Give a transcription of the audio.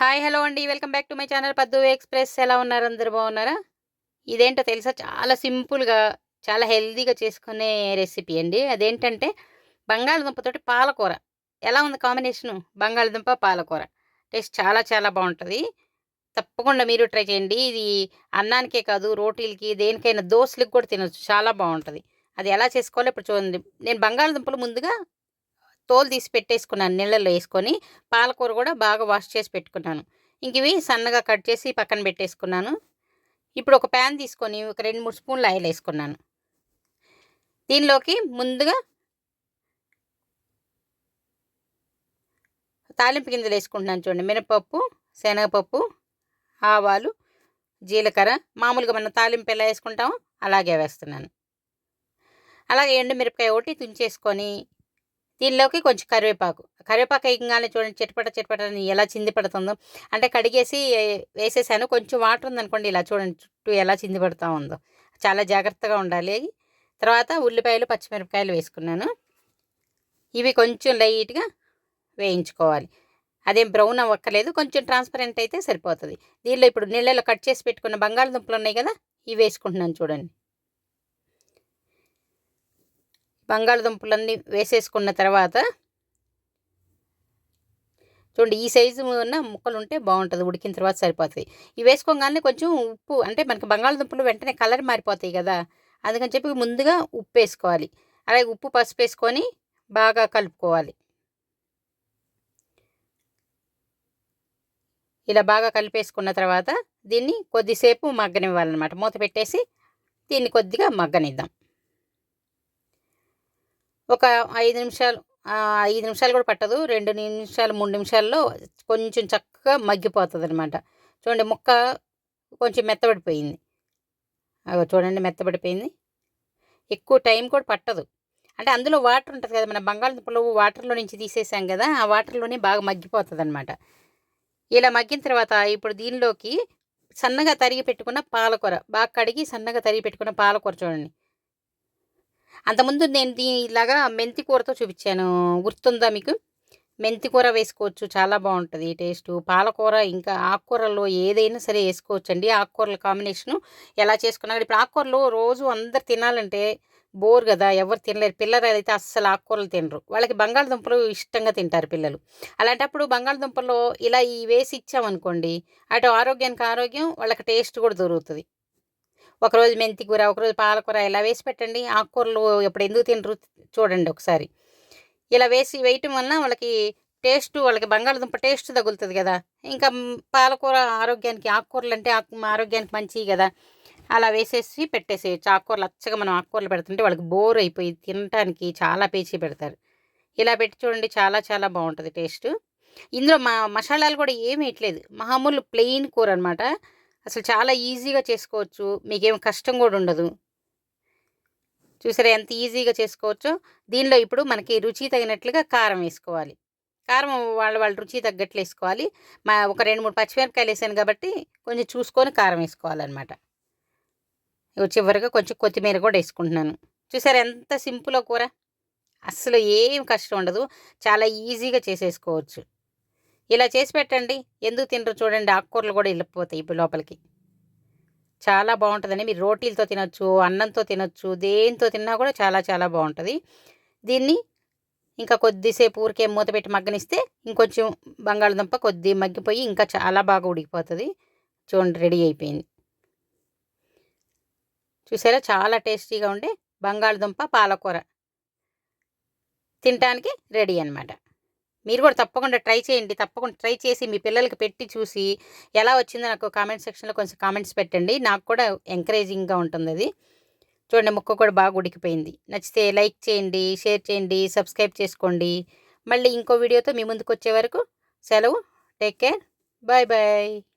Hi hello అండి. Welcome back to my channel Paddu express. ఎలా ఉన్నారు? అందరు బాగున్నారా? ఇదేంటో తెలుసా? చాలా సింపుల్గా చాలా హెల్తీగా చేసుకునే రెసిపీ అండి. అదేంటంటే బంగాళదుంపతోటి పాలకూర. ఎలా ఉంది కాంబినేషను? బంగాళదుంప పాలకూర. టేస్ట్ చాలా చాలా బాగుంటుంది. తప్పకుండా మీరు ట్రై చేయండి. ఇది అన్నానికే కాదు రోటీలకి దేనికైనా దోశలకి కూడా తినొచ్చు. చాలా బాగుంటుంది. అది ఎలా చేసుకోవాలో ఇప్పుడు చూడండి. నేను బంగాళదుంపలు ముందుగా తోలు తీసి పెట్టేసుకున్నాను నీళ్ళల్లో వేసుకొని. పాలకూర కూడా బాగా వాష్ చేసి పెట్టుకున్నాను. ఇంక ఇవి సన్నగా కట్ చేసి పక్కన పెట్టేసుకున్నాను. ఇప్పుడు ఒక ప్యాన్ తీసుకొని ఒక రెండు మూడు స్పూన్లు ఆయిల్ వేసుకున్నాను. దీనిలోకి ముందుగా తాలింపు గింజలు వేసుకుంటున్నాను చూడండి. మినపప్పు శనగపప్పు ఆవాలు జీలకర్ర. మామూలుగా మనం తాలింపు ఎలా వేసుకుంటామో అలాగే వేస్తున్నాను. అలాగే ఎండు మిరపకాయ ఒకటి తుంచేసుకొని దీనిలోకి కొంచెం కరివేపాకు. కరివేపాకు వేయగానే చూడండి చిటపట చిటపట అని ఎలా చింది పడుతుందో. అంటే కడిగేసి వేసేసాను. కొంచెం వాటర్ ఉందనుకోండి ఇలా చూడండి చుట్టూ ఎలా చింది పడుతూ ఉందో. చాలా జాగ్రత్తగా ఉండాలి. తర్వాత ఉల్లిపాయలు పచ్చిమిరపకాయలు వేసుకున్నాను. ఇవి కొంచెం లైట్గా వేయించుకోవాలి. అదేం బ్రౌన్ అవ్వక్కలేదు కొంచెం ట్రాన్స్పరెంట్ అయితే సరిపోతుంది. దీనిలో ఇప్పుడు నీళ్ళలో కట్ చేసి పెట్టుకున్న బంగాళదుంపలు ఉన్నాయి కదా ఇవి వేసుకుంటున్నాను చూడండి. బంగాళదుంపలన్నీ వేసేసుకున్న తర్వాత చూడండి ఈ సైజు ఉన్న ముక్కలు ఉంటే బాగుంటుంది ఉడికిన తర్వాత సరిపోతుంది. ఇవి వేసుకోగానే కొంచెం ఉప్పు అంటే మనకి బంగాళదుంపలు వెంటనే కలర్ మారిపోతాయి కదా అందుకని చెప్పి ముందుగా ఉప్పు వేసుకోవాలి. అలాగే ఉప్పు పసుపు వేసుకొని బాగా కలుపుకోవాలి. ఇలా బాగా కలిపేసుకున్న తర్వాత దీన్ని కొద్దిసేపు మగ్గనివ్వాలన్నమాట. మూత పెట్టేసి దీన్ని కొద్దిగా మగ్గనిద్దాం. ఒక ఐదు నిమిషాలు ఐదు నిమిషాలు కూడా పట్టదు. రెండు నిమిషాలు మూడు నిమిషాల్లో కొంచెం చక్కగా మగ్గిపోతుంది అనమాట చూడండి ముక్క కొంచెం మెత్తబడిపోయింది. అవి చూడండి మెత్తబడిపోయింది. ఎక్కువ టైం కూడా పట్టదు. అంటే అందులో వాటర్ ఉంటుంది కదా మన బంగాళదుంపలు వాటర్లో నుంచి తీసేసాం కదా ఆ వాటర్లోనే బాగా మగ్గిపోతుంది అనమాట ఇలా మగ్గిన తర్వాత ఇప్పుడు దీనిలోకి సన్నగా తరిగి పెట్టుకున్న పాలకూర బాగా కడిగి సన్నగా తరిగి పెట్టుకున్న పాలకూర చూడండి. అంతకుముందు నేను దీని ఇలాగా మెంతి కూరతో చూపించాను. గుర్తుందా మీకు? మెంతి కూర వేసుకోవచ్చు చాలా బాగుంటుంది టేస్ట్. పాలకూర ఇంకా ఆకుకూరలో ఏదైనా సరే వేసుకోవచ్చు అండి ఆకుకూరల కాంబినేషను ఎలా చేసుకున్నా ఇప్పుడు ఆకుకూరలు రోజు అందరు తినాలంటే బోర్ కదా ఎవరు తినలేరు. పిల్లలు అయితే అస్సలు ఆకుకూరలు తినరు. వాళ్ళకి బంగాళదుంపలు ఇష్టంగా తింటారు పిల్లలు. అలాంటప్పుడు బంగాళదుంపల్లో ఇలా ఈ వేసి ఇచ్చామనుకోండి అటు ఆరోగ్యానికి ఆరోగ్యం వాళ్ళకి టేస్ట్ కూడా దొరుకుతుంది. ఒకరోజు మెంతి కూర ఒకరోజు పాలకూర ఇలా వేసి పెట్టండి. ఆకుకూరలు ఎప్పుడు ఎందుకు తినరు చూడండి ఒకసారి. ఇలా వేసి వేయటం వలన వాళ్ళకి టేస్ట్ వాళ్ళకి బంగాళదుంప టేస్ట్ తగులుతుంది కదా. ఇంకా పాలకూర ఆరోగ్యానికి ఆకుకూరలు అంటే ఆరోగ్యానికి మంచివి కదా. అలా వేసేసి పెట్టేసేయచ్చు. ఆకుకూరలు అచ్చగా మనం ఆకుకూరలు పెడుతుంటే వాళ్ళకి బోర్ అయిపోయి తినడానికి చాలా పేచి పెడతారు. ఇలా పెట్టి చూడండి చాలా చాలా బాగుంటుంది టేస్ట్. ఇందులో మా మసాలాలు కూడా ఏమి వేయట్లేదు. మామూలు ప్లెయిన్ కూర అనమాట అసలు చాలా ఈజీగా చేసుకోవచ్చు. మీకేం కష్టం కూడా ఉండదు. చూసారా ఎంత ఈజీగా చేసుకోవచ్చో. దీనిలో ఇప్పుడు మనకి రుచి తగినట్లుగా కారం వేసుకోవాలి. కారం వాళ్ళ వాళ్ళ రుచి తగ్గట్లు వేసుకోవాలి. మా ఒక రెండు మూడు పచ్చిమిరపకాయలు వేసాను కాబట్టి కొంచెం చూసుకొని కారం వేసుకోవాలన్నమాట. చివరిగా కొంచెం కొత్తిమీర కూడా వేసుకుంటున్నాను. చూసారా ఎంత సింపుల్ కూర. అస్సలు ఏం కష్టం ఉండదు. చాలా ఈజీగా చేసేసుకోవచ్చు. ఇలా చేసి పెట్టండి. ఎందుకు తినరు చూడండి. ఆకుకూరలు కూడా వెళ్ళిపోతాయి ఇప్పుడు లోపలికి. చాలా బాగుంటుందని మీరు రోటీలతో తినొచ్చు అన్నంతో తినొచ్చు దేంతో తిన్నా కూడా చాలా చాలా బాగుంటుంది. దీన్ని ఇంకా కొద్దిసేపు ఊరికే మూత పెట్టి మగ్గనిస్తే ఇంకొంచెం బంగాళదుంప కొద్ది మగ్గిపోయి ఇంకా చాలా బాగా ఉడికిపోతుంది. చూడండి రెడీ అయిపోయింది. చూసారా? చాలా టేస్టీగా ఉండే బంగాళదుంప పాలకూర. తినటానికి రెడీ అనమాట మీరు కూడా తప్పకుండా ట్రై చేయండి. తప్పకుండా ట్రై చేసి మీ పిల్లలకి పెట్టి చూసి ఎలా వచ్చిందో నాకు కామెంట్ సెక్షన్లో కొంచెం కామెంట్స్ పెట్టండి. నాకు కూడా ఎంకరేజింగ్గా ఉంటుంది అది. చూడండి ముక్క కూడా బాగా ఉడికిపోయింది. నచ్చితే లైక్ చేయండి షేర్ చేయండి సబ్స్క్రైబ్ చేసుకోండి. మళ్ళీ ఇంకో వీడియోతో మీ ముందుకు వచ్చే వరకు సెలవు. Take care. Bye bye.